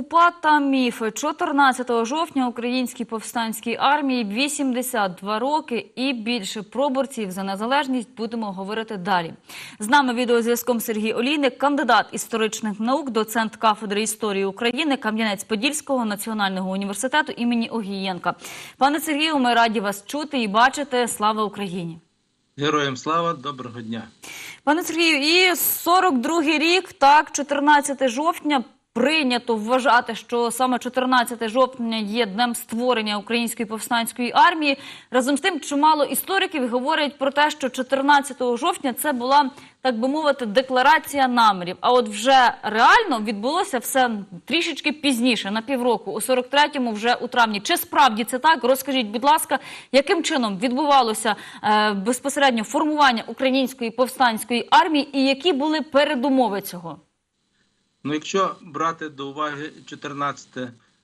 УПА та міфи 14 жовтня українській повстанській армії 82 роки і більше проборців за незалежність будемо говорити далі. З нами відеозв'язком Сергій Олійник, кандидат історичних наук, доцент кафедри історії України Кам'янець-Подільського національного університету імені Огієнка. Пане Сергію, ми раді вас чути і бачити. Слава Україні! Героям слава, доброго дня. Пане Сергію, і 42-й рік, так, 14 жовтня. Прийнято вважати, що саме 14 жовтня є днем створення української повстанської армії. Разом з тим, чимало істориків говорять про те, що 14 жовтня це була, так би мовити, декларація намірів. А от вже реально відбулося все трішечки пізніше, на півроку, у 43-му, вже у травні. Чи справді це так? Розкажіть, будь ласка, яким чином відбувалося е, безпосередньо формування української повстанської армії, і які були передумови цього? Ну, якщо брати до уваги 14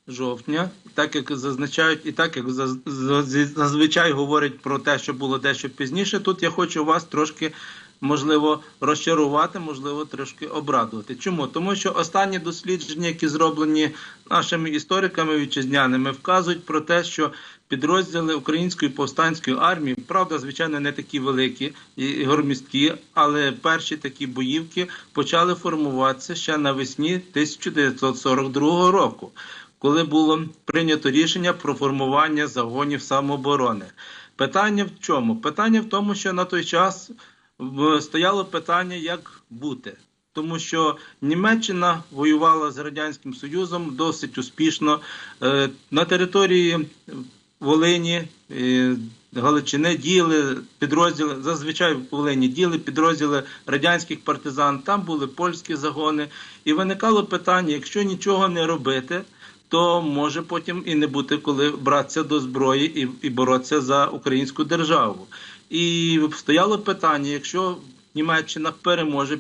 жовтня, так як зазначають, і так як заз- заз- зазвичай говорять про те, що було дещо пізніше, тут я хочу вас трошки. Можливо, розчарувати, можливо, трошки обрадувати. Чому? Тому що останні дослідження, які зроблені нашими істориками вітчизняними, вказують про те, що підрозділи української повстанської армії, правда, звичайно, не такі великі і громісткі, але перші такі боївки почали формуватися ще навесні 1942 року, коли було прийнято рішення про формування загонів самооборони. Питання в чому? Питання в тому, що на той час стояло питання, як бути. Тому що Німеччина воювала з Радянським Союзом досить успішно. Е, На території Волині, Галичини діяли підрозділи, зазвичай в Волині діяли підрозділи радянських партизан, там були польські загони. І виникало питання: якщо нічого не робити, то може потім і не бути коли братися до зброї і, і боротися за українську державу. І стояло питання: якщо Німеччина переможе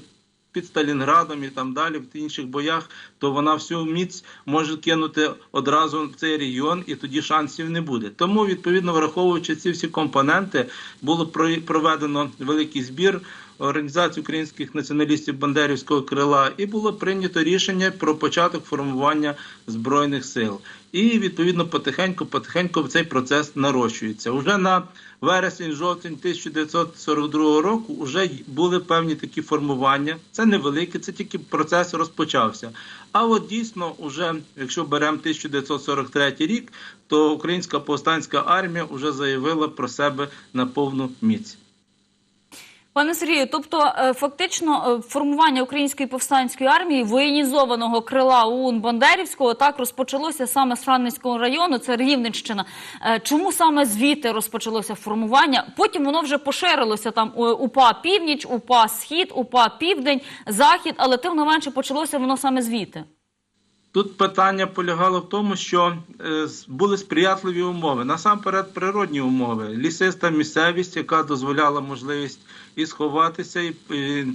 під Сталінградом і там далі в інших боях, то вона всю міць може кинути одразу в цей регіон, і тоді шансів не буде. Тому, відповідно, враховуючи ці всі компоненти, було про- проведено великий збір. Організації українських націоналістів Бандерівського крила, і було прийнято рішення про початок формування збройних сил. І відповідно потихеньку, потихеньку цей процес нарощується. Уже на вересень-жовтень 1942 року вже були певні такі формування. Це невелике, це тільки процес розпочався. А от дійсно, уже якщо беремо 1943 рік, то українська повстанська армія вже заявила про себе на повну міць. Пане Сергію, тобто е, фактично е, формування української повстанської армії воєнізованого крила ОУН Бандерівського так розпочалося саме з Франницького району, це Рівненщина. Е, Чому саме звідти розпочалося формування? Потім воно вже поширилося там УПА Північ, УПА Схід, УПА Південь, Захід, але тим не менше почалося воно саме звідти. Тут питання полягало в тому, що е, були сприятливі умови. Насамперед, природні умови, лісиста місцевість, яка дозволяла можливість і сховатися, і,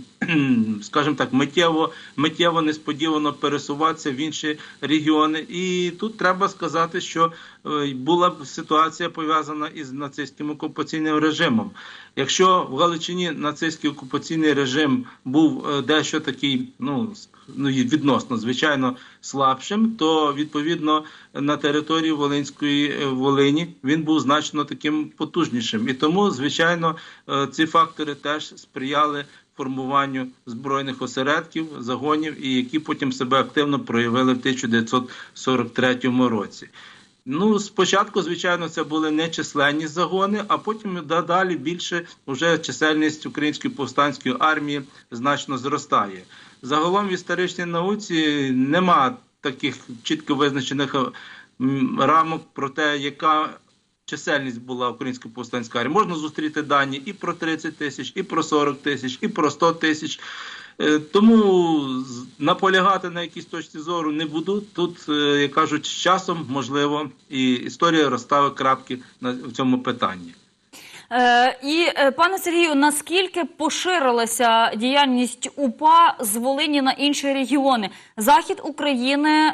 скажімо так, миттєво, миттєво несподівано пересуватися в інші регіони. І тут треба сказати, що е, була ситуація пов'язана із нацистським окупаційним режимом. Якщо в Галичині нацистський окупаційний режим був е, дещо такий, ну ну відносно звичайно слабшим, то відповідно на території Волинської е, Волині він був значно таким потужнішим. І тому, звичайно, е, ці фактори теж сприяли формуванню збройних осередків, загонів, і які потім себе активно проявили в 1943 році. Ну, спочатку, звичайно, це були нечисленні загони, а потім да- далі більше вже чисельність української повстанської армії значно зростає. Загалом в історичній науці нема таких чітко визначених е, рамок про те, яка чисельність була української повстанської армії. Можна зустріти дані і про 30 тисяч, і про 40 тисяч, і про 100 тисяч. Е, Тому наполягати на якійсь точці зору не буду. Тут, е, як кажуть, з часом можливо і історія розставить крапки в цьому питанні. Е, і пане Сергію, наскільки поширилася діяльність УПА з Волині на інші регіони? Захід України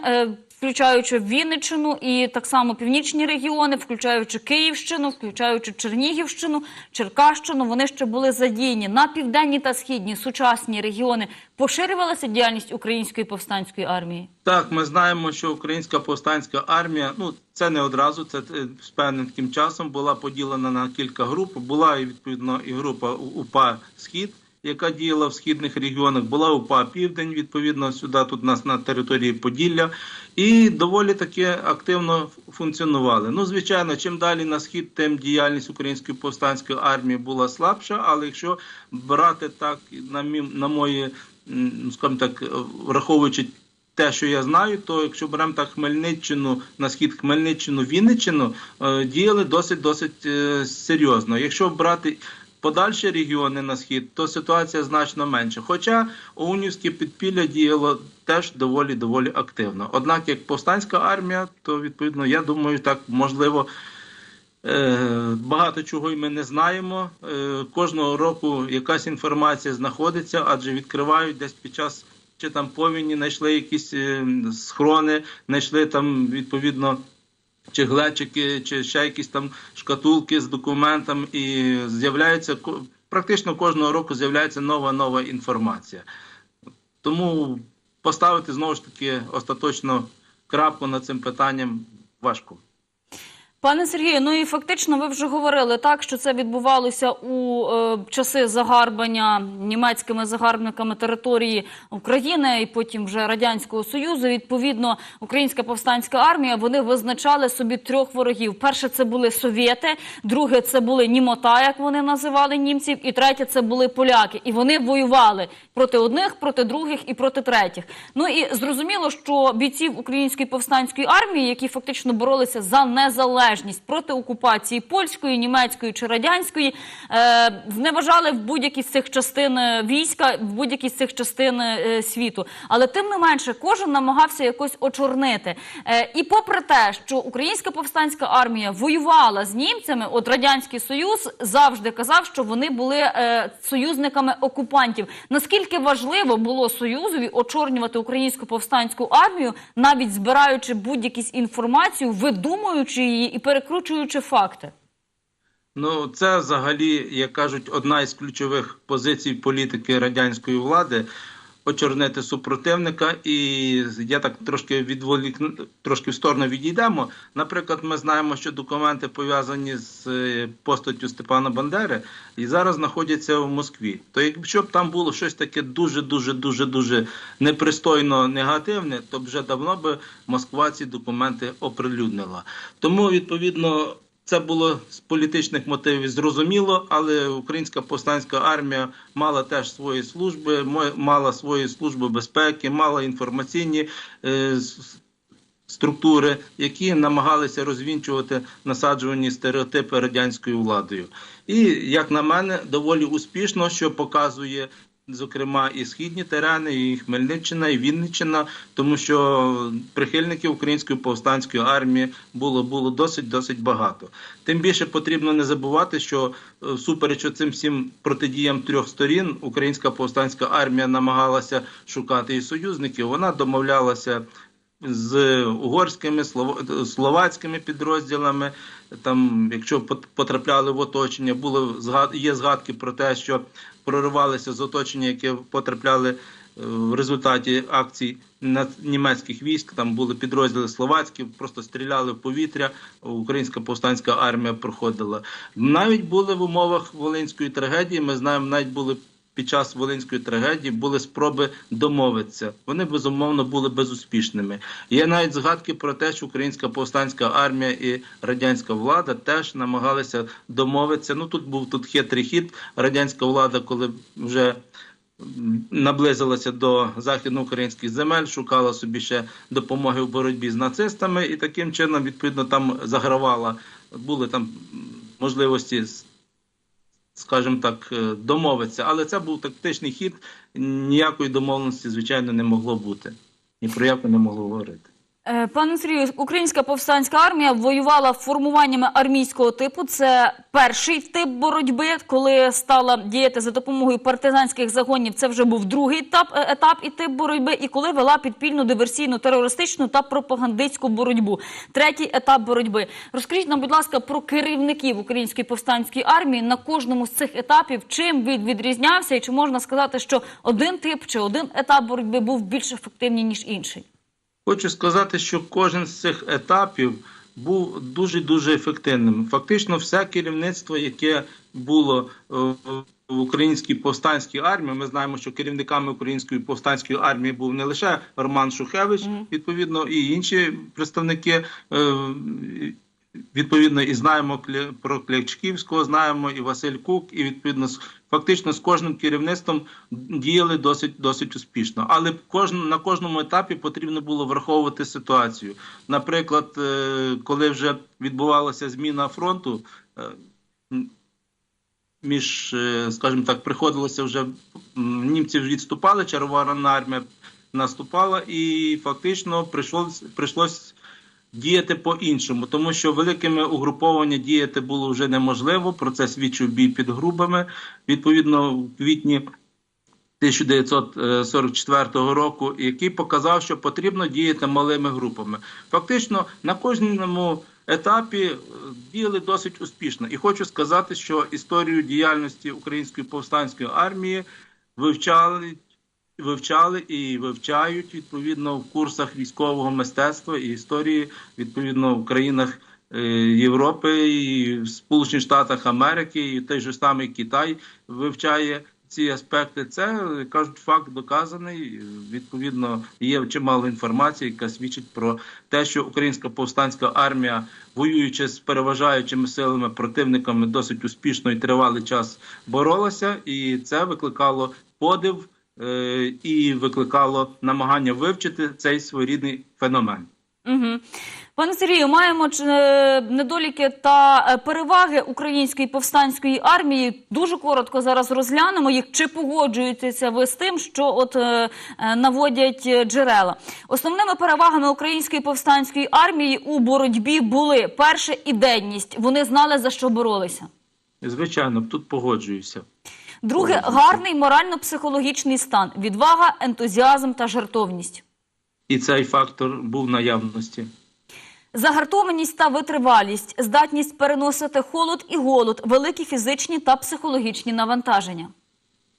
включаючи Вінниччину і так само північні регіони, включаючи Київщину, включаючи Чернігівщину, Черкащину, вони ще були задіяні на південні та східні сучасні регіони. Поширювалася діяльність української повстанської армії. Так, ми знаємо, що українська повстанська армія, ну це не одразу, це е, з певним часом була поділена на кілька груп. Була і відповідно і група УПА Схід, яка діяла в східних регіонах. Була УПА Південь, відповідно, сюди тут нас на території Поділля, і доволі таки активно функціонували. Ну, звичайно, чим далі на схід, тим діяльність української повстанської армії була слабша. Але якщо брати так, на мі на мої, скажімо так, враховуючи те, що я знаю, то якщо беремо так Хмельниччину, на схід Хмельниччину, Вінниччину, е, діяли досить досить е, серйозно. Якщо брати подальші регіони на схід, то ситуація значно менша. Хоча Оунівське підпілля діяло теж доволі доволі активно. Однак, як повстанська армія, то відповідно я думаю, так можливо. Е, Багато чого й ми не знаємо. Е, Кожного року якась інформація знаходиться, адже відкривають десь під час чи там повіні, знайшли якісь е, схрони, знайшли там відповідно. Чи глечики, чи ще якісь там шкатулки з документами, і з'являється практично кожного року з'являється нова нова інформація. Тому поставити знову ж таки остаточно крапку над цим питанням важко. Пане Сергію, ну і фактично ви вже говорили так, що це відбувалося у е, часи загарбання німецькими загарбниками території України і потім вже радянського союзу. Відповідно, українська повстанська армія вони визначали собі трьох ворогів. Перше це були совєти, друге це були німота, як вони називали німців, і третє це були поляки. І вони воювали проти одних, проти других і проти третіх. Ну і зрозуміло, що бійців української повстанської армії, які фактично боролися за незалежність проти окупації польської, німецької чи радянської, е, зневажали в будь-якій з цих частин е, війська, в будь-якій з цих частин е, світу. Але тим не менше, кожен намагався якось очорнити. Е, і попри те, що українська повстанська армія воювала з німцями, от радянський союз завжди казав, що вони були союзниками окупантів. Наскільки важливо було союзові очорнювати українську повстанську армію, навіть збираючи будь-якісь інформацію, видумуючи її перекручуючи факти? Ну, це взагалі, як кажуть, одна із ключових позицій політики радянської влади очорнити супротивника. І я так трошки відволік, трошки в сторону відійдемо. Наприклад, ми знаємо, що документи пов'язані з е, постаттю Степана Бандери і зараз знаходяться в Москві. То якщо б там було щось таке дуже, дуже, дуже, дуже непристойно негативне, то вже давно би Москва ці документи оприлюднила. Тому відповідно. Це було з політичних мотивів зрозуміло, але українська повстанська армія мала теж свої служби, мала свої служби безпеки, мала інформаційні е, структури, які намагалися розвінчувати насаджувані стереотипи радянською владою. І як на мене, доволі успішно, що показує. Зокрема, і східні терени, і Хмельниччина, і Вінниччина, тому що прихильників української повстанської армії було було досить досить багато. Тим більше потрібно не забувати, що е, всупереч цим всім протидіям трьох сторін, українська повстанська армія намагалася шукати і союзників. Вона домовлялася з угорськими словацькими підрозділами. Там, якщо потрапляли в оточення, згад- є згадки про те, що проривалися з оточення, яке потрапляли е, в результаті акцій німецьких військ. Там були підрозділи словацькі, просто стріляли в повітря. Українська повстанська армія проходила. Навіть були в умовах волинської трагедії. Ми знаємо, навіть були під час волинської трагедії були спроби домовитися. Вони безумовно були безуспішними. Є навіть згадки про те, що українська повстанська армія і радянська влада теж намагалися домовитися. Ну тут був тут хитрий хід. Радянська влада, коли вже наблизилася до західноукраїнських земель, шукала собі ще допомоги в боротьбі з нацистами, і таким чином, відповідно, там загравала. Були там можливості скажімо так, домовиться. Але це був тактичний хід. Ніякої домовленості, звичайно, не могло бути. Ні про яку не могло говорити. Е, Пане Сергію, українська повстанська армія воювала формуваннями армійського типу. Це перший тип боротьби, коли стала діяти за допомогою партизанських загонів. Це вже був другий етап, е, етап і тип боротьби, і коли вела підпільну диверсійну, терористичну та пропагандистську боротьбу. Третій етап боротьби. Розкажіть нам, будь ласка, про керівників української повстанської армії на кожному з цих етапів. Чим він відрізнявся, і чи можна сказати, що один тип чи один етап боротьби був більш ефективний ніж інший? Хочу сказати, що кожен з цих етапів був дуже дуже ефективним. Фактично, все керівництво, яке було е, в українській повстанській армії. Ми знаємо, що керівниками української повстанської армії був не лише Роман Шухевич, відповідно, і інші представники. Відповідно, і знаємо про Клячківського, знаємо і Василь Кук, і відповідно фактично з кожним керівництвом діяли досить досить успішно. Але кожн, на кожному етапі потрібно було враховувати ситуацію. Наприклад, е, коли вже відбувалася зміна фронту, е, між, е, скажімо так, приходилося вже німці відступали, Червона армія наступала, і фактично прийшлось прийшлось діяти по-іншому, тому що великими угруповання діяти було вже неможливо. Про це свідчив бій під грубами. Відповідно, в квітні 1944 року, який показав, що потрібно діяти малими групами. Фактично на кожному етапі е, діяли досить успішно. І хочу сказати, що історію діяльності української повстанської армії вивчали. Вивчали і вивчають відповідно в курсах військового мистецтва і історії відповідно в країнах е, Європи, і Сполучених Штатах Америки, і той же самий Китай вивчає ці аспекти. Це кажуть, факт доказаний. Відповідно, є чимало інформації, яка свідчить про те, що українська повстанська армія, воюючи з переважаючими силами противниками, досить успішно і тривалий час боролася, і це викликало подив і викликало намагання вивчити цей своєрідний феномен. Угу. Пане Сергію, маємо е, недоліки та е, переваги української повстанської армії. Дуже коротко зараз розглянемо їх. Чи погоджуєтеся ви з тим, що от е, е, наводять е, джерела? Основними перевагами української повстанської армії у боротьбі були перше ідейність. Вони знали за що боролися. Звичайно, тут погоджуюся. Друге гарний морально-психологічний стан, відвага, ентузіазм та жертовність. І цей фактор був в наявності. Загартованість та витривалість, здатність переносити холод і голод, великі фізичні та психологічні навантаження.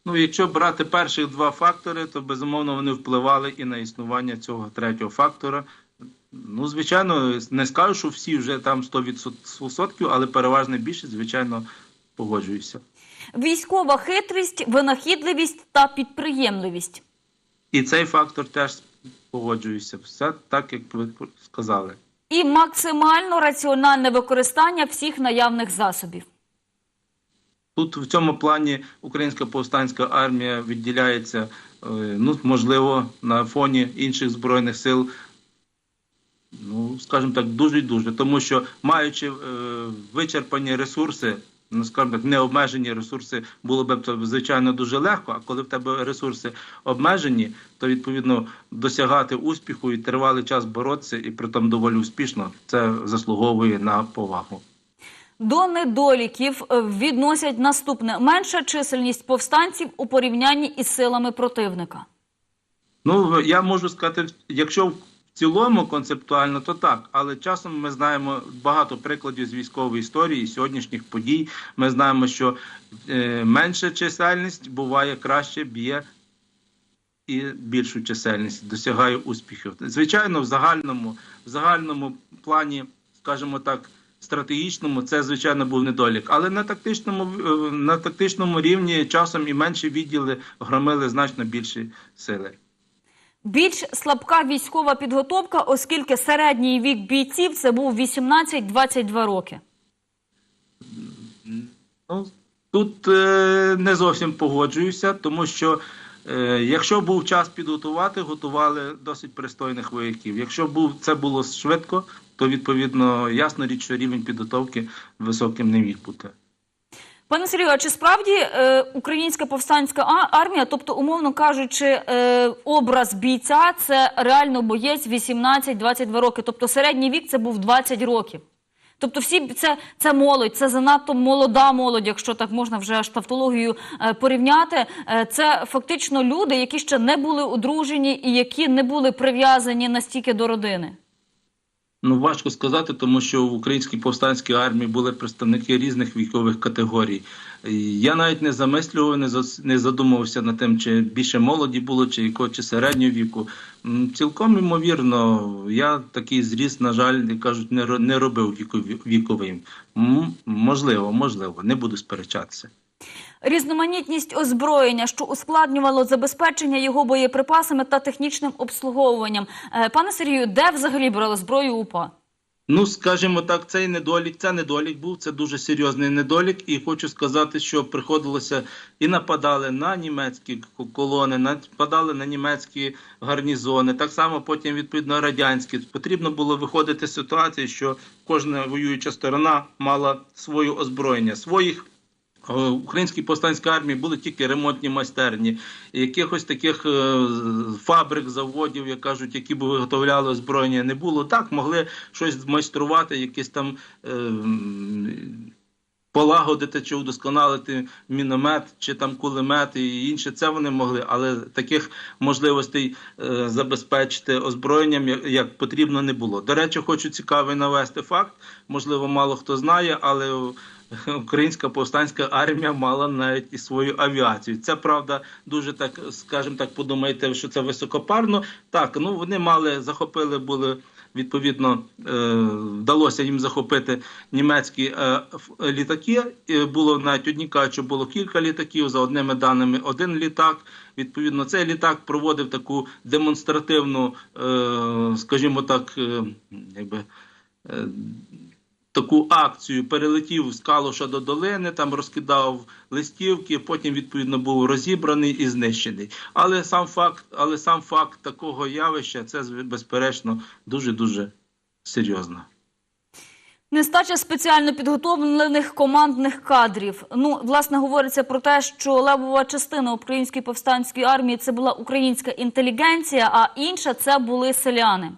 Ну, якщо брати перших два фактори, то безумовно вони впливали і на існування цього третього фактора. Ну, звичайно, не скажу, що всі вже там 100%, але переважна більшість, звичайно, погоджуюся. Військова хитрість, винахідливість та підприємливість. І цей фактор теж погоджуюся. Все так, як ви сказали. І максимально раціональне використання всіх наявних засобів. Тут в цьому плані українська повстанська армія відділяється, е, ну можливо, на фоні інших збройних сил. Ну, скажімо так, дуже і дуже, тому що маючи е, вичерпані ресурси, ну скажімо так, необмежені ресурси, було б це звичайно дуже легко. А коли в тебе ресурси обмежені, то відповідно досягати успіху і тривалий час боротися, і при тому доволі успішно, це заслуговує на повагу. До недоліків е, відносять наступне: менша чисельність повстанців у порівнянні із силами противника. Ну, я можу сказати, якщо цілому концептуально, то так. Але часом ми знаємо багато прикладів з військової історії, сьогоднішніх подій. Ми знаємо, що е, менша чисельність буває краще, б'є і більшу чисельність, досягає успіхів. Звичайно, в загальному, в загальному плані, скажімо так, стратегічному, це звичайно був недолік. Але на тактичному, е, на тактичному рівні часом і менші відділи громили значно більші сили. Більш слабка військова підготовка, оскільки середній вік бійців це був 18-22 роки. Ну, тут е, не зовсім погоджуюся, тому що е, якщо був час підготувати, готували досить пристойних вояків. Якщо був це було швидко, то відповідно ясно річ, що рівень підготовки високим не міг бути. Пане Сергію, а чи справді е, українська повстанська армія, тобто, умовно кажучи, е, образ бійця це реально боєць 18-22 роки, тобто середній вік це був 20 років. Тобто, всі це, це молодь, це занадто молода молодь, якщо так можна вже аж тавтологію е, порівняти. Е, це фактично люди, які ще не були одружені і які не були прив'язані настільки до родини. Ну, важко сказати, тому що в українській повстанській армії були представники різних вікових категорій. Я навіть не замислював, не задумувався над тим, чи більше молоді було, чи якого, чи середнього віку. Цілком ймовірно, я такий зріст, на жаль, кажуть, не ро- не робив віковим. Можливо, можливо, не буду сперечатися. Різноманітність озброєння, що ускладнювало забезпечення його боєприпасами та технічним обслуговуванням. Е, Пане Сергію, де взагалі брали зброю УПА? Ну, скажімо так, цей недолік, це недолік був, це дуже серйозний недолік. І хочу сказати, що приходилося і нападали на німецькі колони, нападали на німецькі гарнізони, так само потім відповідно радянські. Потрібно було виходити з ситуації, що кожна воююча сторона мала своє озброєння, своїх. Е, Українській повстанській армії були тільки ремонтні майстерні, якихось таких е, фабрик, заводів, як кажуть, які б виготовляли озброєння, не було. Так могли щось змайструвати, якісь там е, полагодити чи удосконалити міномет, чи там кулемет і інше. Це вони могли, але таких можливостей забезпечити озброєнням як потрібно не було. До речі, хочу цікавий навести факт. Можливо, мало хто знає, але Українська повстанська армія мала навіть і свою авіацію. Це правда дуже так, скажімо так, подумайте, що це високопарно. Так, ну вони мали, захопили були. Відповідно, е, вдалося їм захопити німецькі е, літаки. Було навіть одні кажуть, що було кілька літаків. За одними даними, один літак. Відповідно, цей літак проводив таку демонстративну, е, скажімо так, якби. Таку акцію перелетів з Калуша до долини, там розкидав листівки, потім відповідно був розібраний і знищений. Але сам факт, але сам факт такого явища це безперечно дуже дуже серйозно. Нестача спеціально підготовлених командних кадрів. Ну, власне, говориться про те, що левова частина української повстанської армії це була українська інтелігенція, а інша це були селяни.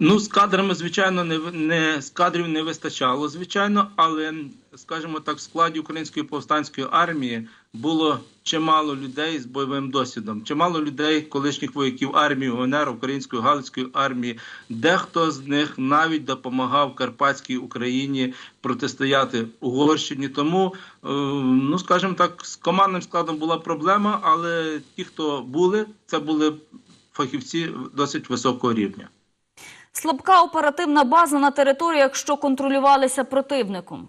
Ну, з кадрами, звичайно, не, не з кадрів не вистачало, звичайно, але, скажімо так, в складі української повстанської армії було чимало людей з бойовим досвідом, чимало людей, колишніх вояків армії, УНР, Української Галицької армії. Дехто з них навіть допомагав Карпатській Україні протистояти Угорщині. Тому, е, ну скажімо так, з командним складом була проблема, але ті, хто були, це були фахівці досить високого рівня. Слабка оперативна база на територіях, що контролювалися противником.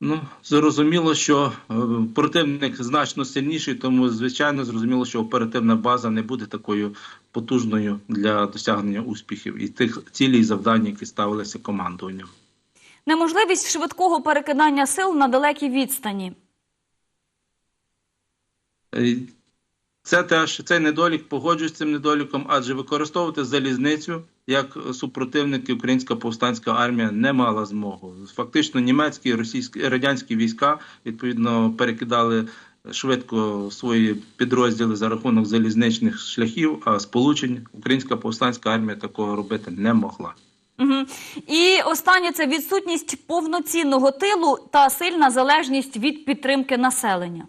Ну, зрозуміло, що е, противник значно сильніший, тому звичайно зрозуміло, що оперативна база не буде такою потужною для досягнення успіхів і тих цілей і завдань, які ставилися командуванням. Неможливість швидкого перекидання сил на далекій відстані. Це теж цей недолік погоджуюсь цим недоліком, адже використовувати залізницю як супротивники українська повстанська армія не мала змогу. Фактично, німецькі, російські радянські війська відповідно перекидали швидко свої підрозділи за рахунок залізничних шляхів, а сполучень українська повстанська армія такого робити не могла. Угу. І останнє це відсутність повноцінного тилу та сильна залежність від підтримки населення.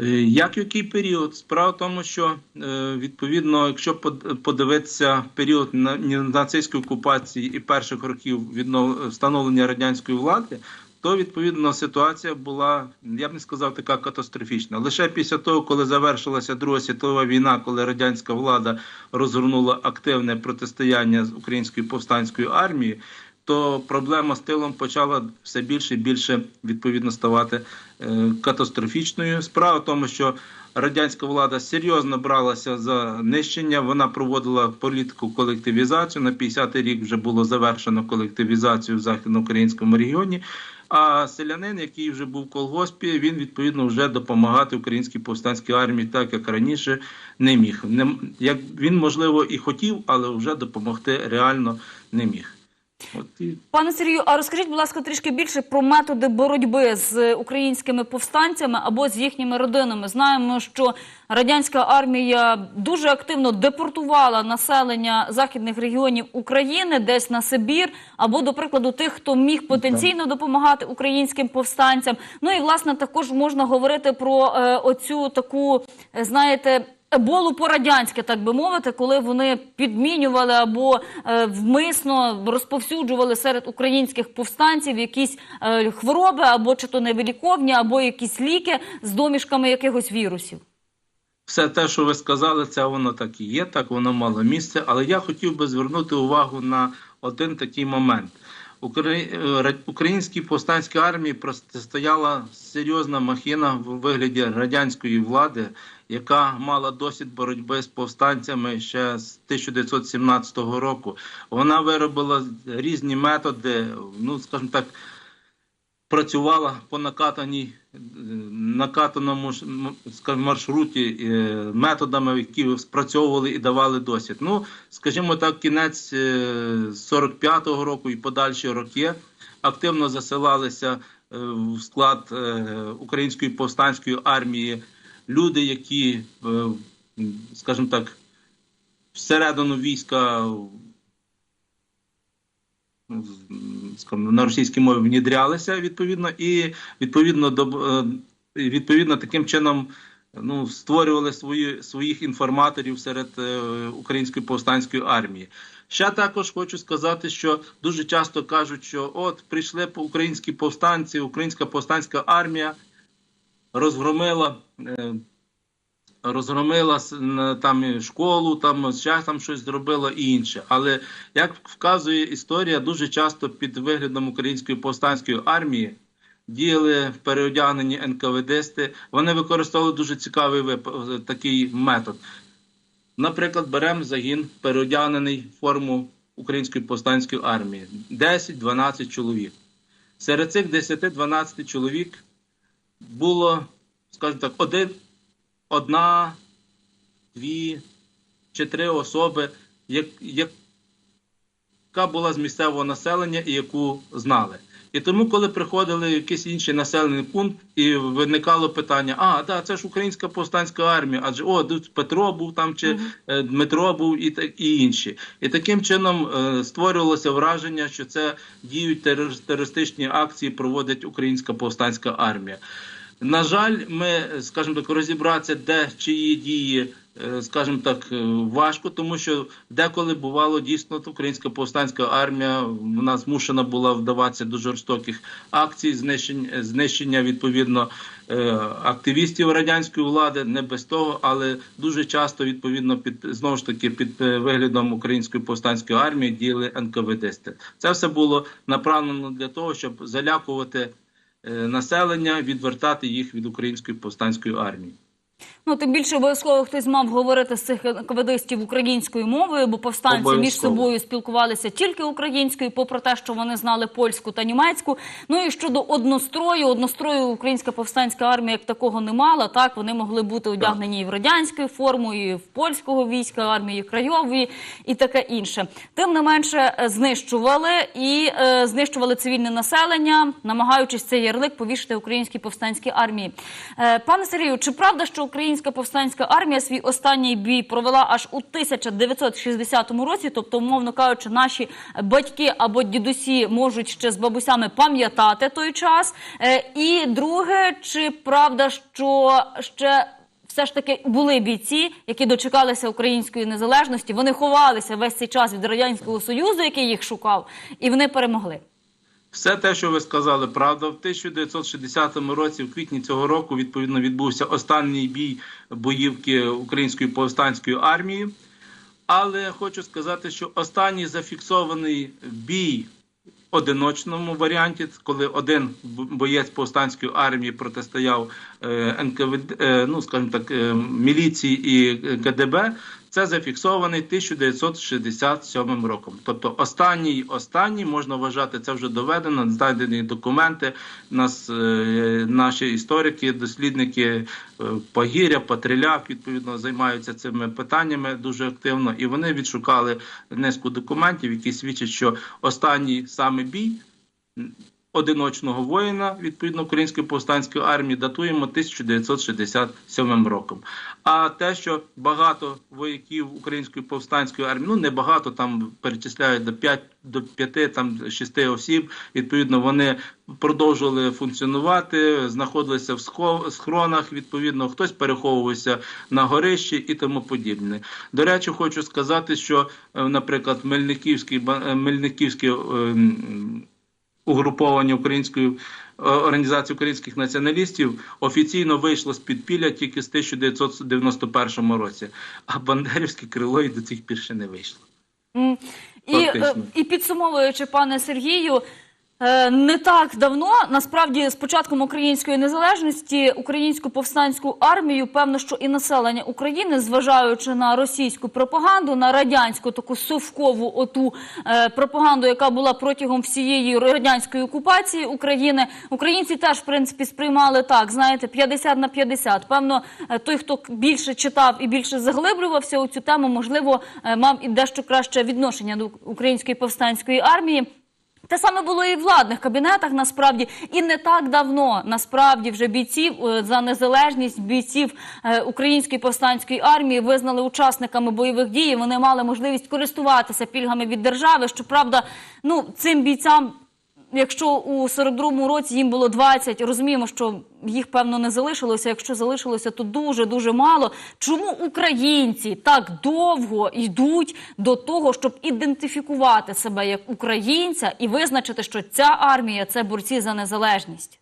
Е, Як який період? Справа в тому, що е, відповідно, якщо под- подивитися період на- нацистської окупації і перших років віднов- встановлення радянської влади, то відповідно ситуація була, я б не сказав, така катастрофічна. Лише після того, коли завершилася Друга світова війна, коли радянська влада розгорнула активне протистояння з українською повстанською армією, то проблема з тилом почала все більше і більше відповідно ставати е, катастрофічною. Справа в тому, що радянська влада серйозно бралася за нищення. Вона проводила політику колективізацію. На 50-й рік вже було завершено колективізацію в західноукраїнському регіоні. А селянин, який вже був в колгоспі, він відповідно вже допомагати українській повстанській армії, так як раніше не міг. Не, як він можливо і хотів, але вже допомогти реально не міг. Пане Сергію, а розкажіть, будь ласка, трішки більше про методи боротьби з українськими повстанцями або з їхніми родинами. Знаємо, що радянська армія дуже активно депортувала населення західних регіонів України, десь на Сибір, або, до прикладу, тих, хто міг потенційно допомагати українським повстанцям. Ну і власне також можна говорити про е, оцю таку, е, знаєте. Еболу по-радянськи, так би мовити, коли вони підмінювали або е, вмисно розповсюджували серед українських повстанців якісь е, хвороби, або чи то невиліковні, або якісь ліки з домішками якихось вірусів. все те, що ви сказали, це воно так і є, так воно мало місце. Але я хотів би звернути увагу на один такий момент. Е, ра- Українській повстанській армії протистояла серйозна махіна в вигляді радянської влади, яка мала досвід боротьби з повстанцями ще з 1917 року. Вона виробила різні методи, ну скажімо так, працювала по накатаній е, накатаному маршруті е, методами, які спрацьовували і давали досвід. Ну, скажімо так, кінець е, 45-го року і подальші роки активно засилалися е, в склад е, української повстанської армії люди, які, е, скажімо так, всередину війська на російській мові внідрялися відповідно, і відповідно до е, відповідно таким чином ну, створювали свої, своїх інформаторів серед е, української повстанської армії. Ще також хочу сказати, що дуже часто кажуть, що от прийшли українські повстанці, українська повстанська армія розгромила. Розгромила там школу, там ще там щось зробила і інше. Але як вказує історія, дуже часто під виглядом української повстанської армії діяли переодягнені НКВДсти. Вони використовували дуже цікавий вип- такий метод. Наприклад, беремо загін, переодягнений в форму української повстанської армії 10-12 чоловік. Серед цих 10-12 чоловік було, скажімо так, один, одна, дві чи три особи, як, яка була з місцевого населення і яку знали. І тому, коли приходили в якийсь інший населений пункт, і виникало питання: а, да, це ж українська повстанська армія, адже о, тут Петро був там чи е, Дмитро був і, та- і інші. І таким чином е, створювалося враження, що це діють терор- терористичні акції, проводить українська повстанська армія. На жаль, ми, скажімо так, розібратися, де чиї дії, е, скажімо так, е, важко, тому що деколи бувало дійсно українська повстанська армія вона змушена була вдаватися до жорстоких акцій, знищення, знищення відповідно е, активістів радянської влади, не без того, але дуже часто відповідно під знову ж таки під виглядом української повстанської армії діяли НКВДсти. Це все було направлено для того, щоб залякувати населення, відвертати їх від української повстанської армії. Ну тим більше обов'язково хтось мав говорити з цих НКВДистів українською мовою, бо повстанці між собою спілкувалися тільки українською, попри те, що вони знали польську та німецьку. Ну і щодо однострою, однострою українська повстанська армія як такого не мала. Так вони могли бути одягнені і в радянську форму, і в польського війська, армії крайової, і таке інше. Тим не менше е, знищували і е, знищували цивільне населення, намагаючись цей ярлик повішати українській повстанській армії. Е, пане Сергію, чи правда, що українська повстанська армія свій останній бій провела аж у 1960 році? Тобто, умовно кажучи, наші батьки або дідусі можуть ще з бабусями пам'ятати той час. Е, і друге, чи правда, що ще все ж таки були бійці, які дочекалися української незалежності. Вони ховалися весь цей час від радянського союзу, який їх шукав, і вони перемогли. Все те, що ви сказали, правда, в 1960 році, в квітні цього року, відповідно відбувся останній бій боївки української повстанської армії. Але хочу сказати, що останній зафіксований бій в одиночному варіанті, коли один боєць повстанської армії протистояв е, НКВД, е, ну скажімо так, е, міліції і КДБ. Це зафіксований 1967 роком. Тобто останній, останній можна вважати, це вже доведено, знайдені документи. Нас е, наші історики, дослідники е, Погіря, Патриляк, відповідно, займаються цими питаннями дуже активно, і вони відшукали низку документів, які свідчать, що останній саме бій одиночного воїна відповідно української повстанської армії датуємо 1967 роком. А те, що багато вояків української повстанської армії, ну не багато там перечисляють до 5 до 5, там 6 осіб. Відповідно, вони продовжували функціонувати, знаходилися в схронах. Відповідно, хтось переховувався на горищі і тому подібне. До речі, хочу сказати, що, е, наприклад, Мельниківський Мельниківський. Угруповання української е, організації українських націоналістів офіційно вийшло з підпілля тільки з 1991 році, а Бандерівське крило і до цих пір ще не вийшло. І, е, Фактично. і підсумовуючи, пане Сергію, не так давно, насправді, з початком української незалежності, українську повстанську армію, певно, що і населення України, зважаючи на російську пропаганду, на радянську таку совкову оту е, пропаганду, яка була протягом всієї радянської окупації України, українці теж в принципі сприймали так, знаєте, 50 на 50. Певно, е, той, хто більше читав і більше заглиблювався у цю тему, можливо, е, мав і дещо краще відношення до української повстанської армії. Те саме було і в владних кабінетах, насправді, і не так давно насправді вже бійців е, за незалежність бійців е, української повстанської армії визнали учасниками бойових дій. Вони мали можливість користуватися пільгами від держави. Щоправда, ну цим бійцям. Якщо у 42-му році їм було 20, розуміємо, що їх певно не залишилося. Якщо залишилося, то дуже дуже мало. Чому українці так довго йдуть до того, щоб ідентифікувати себе як українця і визначити, що ця армія це борці за незалежність?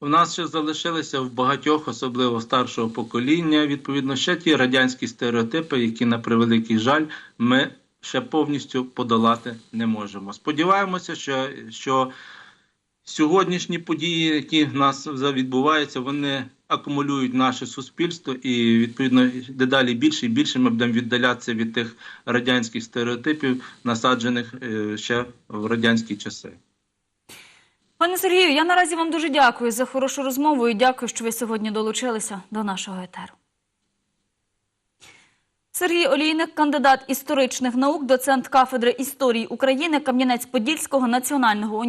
У нас ще залишилися в багатьох, особливо старшого покоління, відповідно, ще ті радянські стереотипи, які на превеликий жаль ми ще повністю подолати не можемо. Сподіваємося, що, що сьогоднішні події, які в нас відбуваються, вони акумулюють наше суспільство, і відповідно дедалі більше і більше ми будемо віддалятися від тих радянських стереотипів, насаджених е, ще в радянські часи. Пане Сергію, я наразі вам дуже дякую за хорошу розмову і дякую, що ви сьогодні долучилися до нашого етеру. Сергій Олійник, кандидат історичних наук, доцент кафедри історії України Кам'янець-Подільського національного університету.